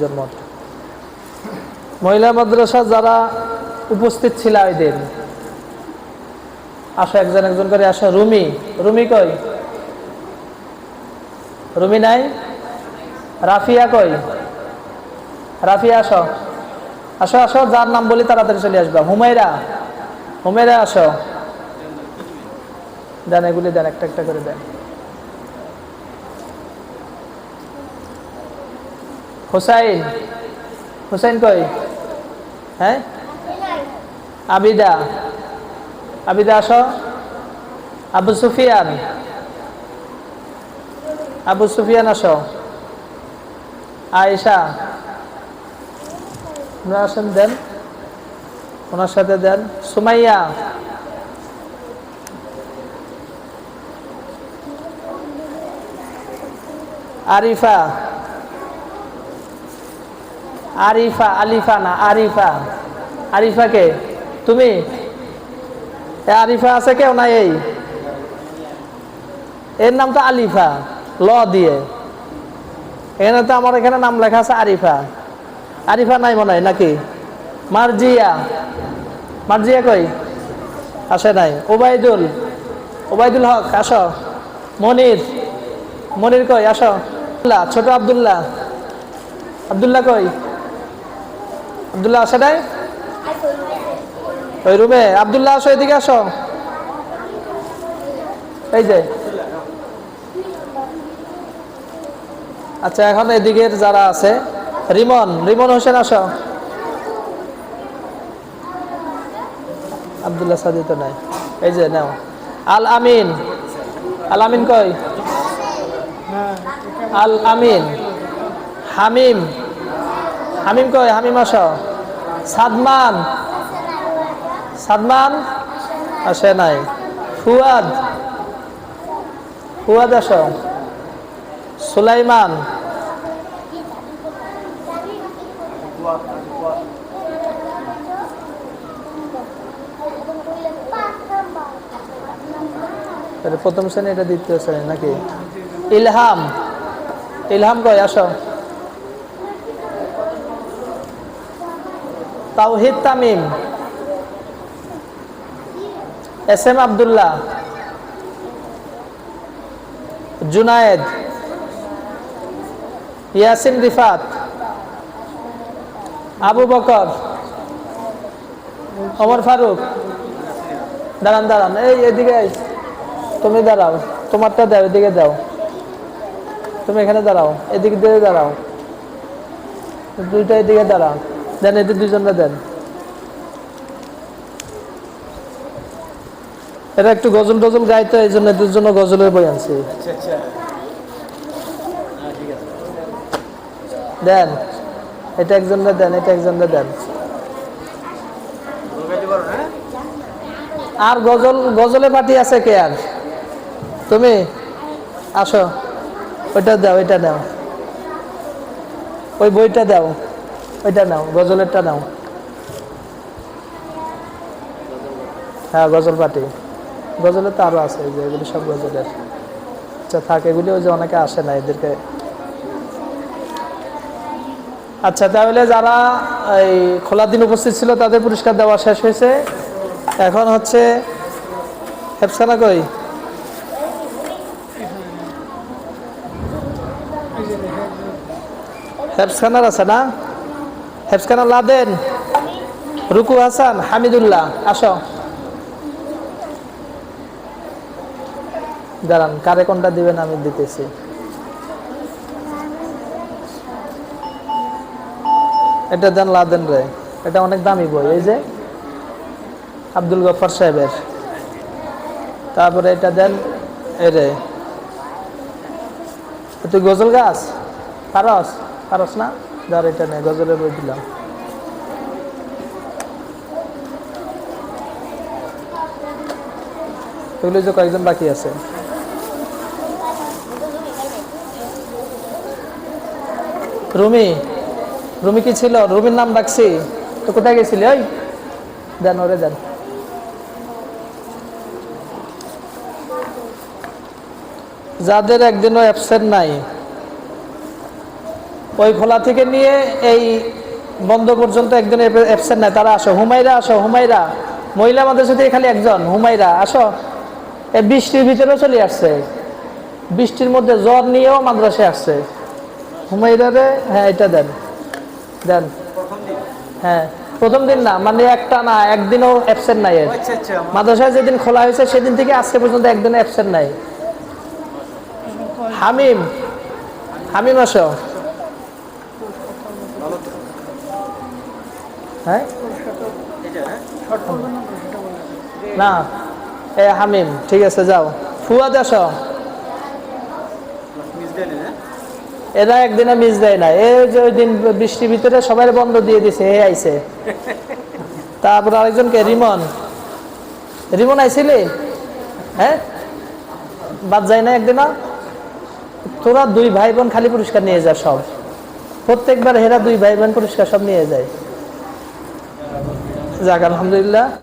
জন্ম মহিলা মাদ্রাসা যারা উপস্থিত ছিল ওই দিন, আসো একজন একজন করে আসো। রুমি রুমি কই? রুমি নাই? রাফিয়া কই? রাফিয়া আসো। আসো আসো, যার নাম বলি তাড়াতাড়ি চলে আসবা। হুমাইরা হুমাইরা আসো। দেন, এগুলি দেন, একটা একটা করে দেন। হুসাইন। হুসাইন কই? হ্যাঁ? আবিদা। আবিদা আসো। আবু সুফিয়ান। আবু সুফিয়ান আসো। আয়েশা। আপনারা আসেন, দেন। ওনার সাথে দেন। সুমাইয়া। আরিফা। আরিফা, আলিফা না, আরিফা। আরিফা কে? তুমি? আরিফা আছে কেউ না এই? এর নাম তো আলিফা, ল দিয়ে। এখানে তো আমার এখানে নাম লেখা আছে আরিফা। আরিফা নাই মনে হয় নাকি? মার্জিয়া। মার্জিয়া কই? আসে নাই। ওবায়দুল। ওবায়দুল হক, আসো। মনির। মনির কই? আসো। ছোট আব্দুল্লাহ। আব্দুল্লাহ কই? আব্দুল্লাহ আসে নাই? ওই রুমে। আব্দুল্লাহ আসো এদিকে আসো। এই যে। আচ্ছা এখন এদিকের যারা আছে রিমন রিমন হোসেন আসো। আব্দুল্লাহ সাদি তো নাই। এই যে নাও। আল আমিন। আল আমিন কই? আল আমিন। হামিম। হামিম কই হামিম আসো। সাদমান। সাদমান? আসে নাই। ফুয়াদ। ফুয়াদ আসো। সুলাইমান। প্রথম শ্রেণি এটা দ্বিতীয় শ্রেণি নাকি? ইলহাম। ইলহাম কয়, আসো। Tawhid Tamim. S M Abdullah. Junaid. Yasin Rifat. Abu Bakar. Omar Faruk. দাঁড়ান দাঁড়ান। এই, এদিকে তুমি দাঁড়াও। তোমারটা দাও, এদিকে দাও। তুমি এখানে দাঁড়াও। এদিকে দিয়ে দাঁড়াও। দুইটা এদিকে দাঁড়াও। দেন এদের দুজনটা দেন। এটা একটু গজল টজল গাইতো এই জন্য এদের জন্য গজলের বই আনছি। দেন। এটা একজনটা দেন এটা একজনটা দেন। আর গজল গজলে পার্টি আছে কে আর? তুমি? আসো। ওইটা দাও ওইটা নাও ওই বইটা দাও। ওইটা নাও, গজলেরটা নাও। হ্যাঁ গজল পার্টি। গজলের তো আরও আছে যে এগুলি সব গজলের। আচ্ছা থাক এগুলি ওই যে অনেকে আসে না, এদেরকে। আচ্ছা তাহলে যারা এই খোলার দিন উপস্থিত ছিল, তাদের পুরস্কার দেওয়া শেষ হয়েছে। এখন হচ্ছে, হেফসানা কই? হেফসানার আছে না? রুকু হাসান, হামিদুল্লাহ, আসো। দাঁড়ান, কারে কোনটা দিবেন আমি দিতেছি। এটা দেন লাদেন রে, এটা অনেক দামি বই, এই যে আব্দুল গফর সাহেবের। তারপরে এটা দেন রে তুই গজল গাছ? পারস পারস না? ধর এটা নে গজলের বই দিলাম। এগুলো যে কয়েকজন বাকি আছে। রুমি রুমি কি ছিল? রুমির নাম ডাকছি। তো কোথায় গেছিলি? ওই দেন, ওরে দেন। যাদের একদিনও অ্যাবসেন্ট নাই ওই খোলা থেকে নিয়ে এই বন্ধ পর্যন্ত একজন অ্যাবসেন্ট নাই। তারা আসো। হুমাইরা আসো হুমাইরা মহিলা মাদ্রাসা থেকে খালি একজন হুমাইরা আসো। এই বৃষ্টির ভিতরেও চলে আসছে। বৃষ্টির মধ্যে জ্বর নিয়েও মাদ্রাসায় আসছে। হুমাইরারে হ্যাঁ এটা দেন। দেন। হ্যাঁ প্রথম দিন না মানে একটা না একদিনও অ্যাবসেন্ট নাই এর। আচ্ছা আচ্ছা মাদ্রাসায় যেদিন খোলা হয়েছে সেদিন থেকে আজকে পর্যন্ত একদিন অ্যাবসেন্ট নাই। হামিম হামিম আসো। হ্যাঁ? না, এ হামিম, ঠিক আছে, যাও। ফুয়াদ আসো এরা একদিনে মিস দেয় না। এই যে ওই দিন বৃষ্টির ভিতরে সবাই বন্ধ দিয়ে দিছে হে আইছে। তারপর আরেকজনকে, রিমন। রিমন আইছিলি? হ্যাঁ? বাদ যায় না একদিনও তোরা দুই ভাই বোন খালি পুরস্কার নিয়ে যা সব। প্রত্যেকবার হেরা দুই ভাই বোন পুরস্কার সব নিয়ে যায়। যাক আলহামদুলিল্লাহ।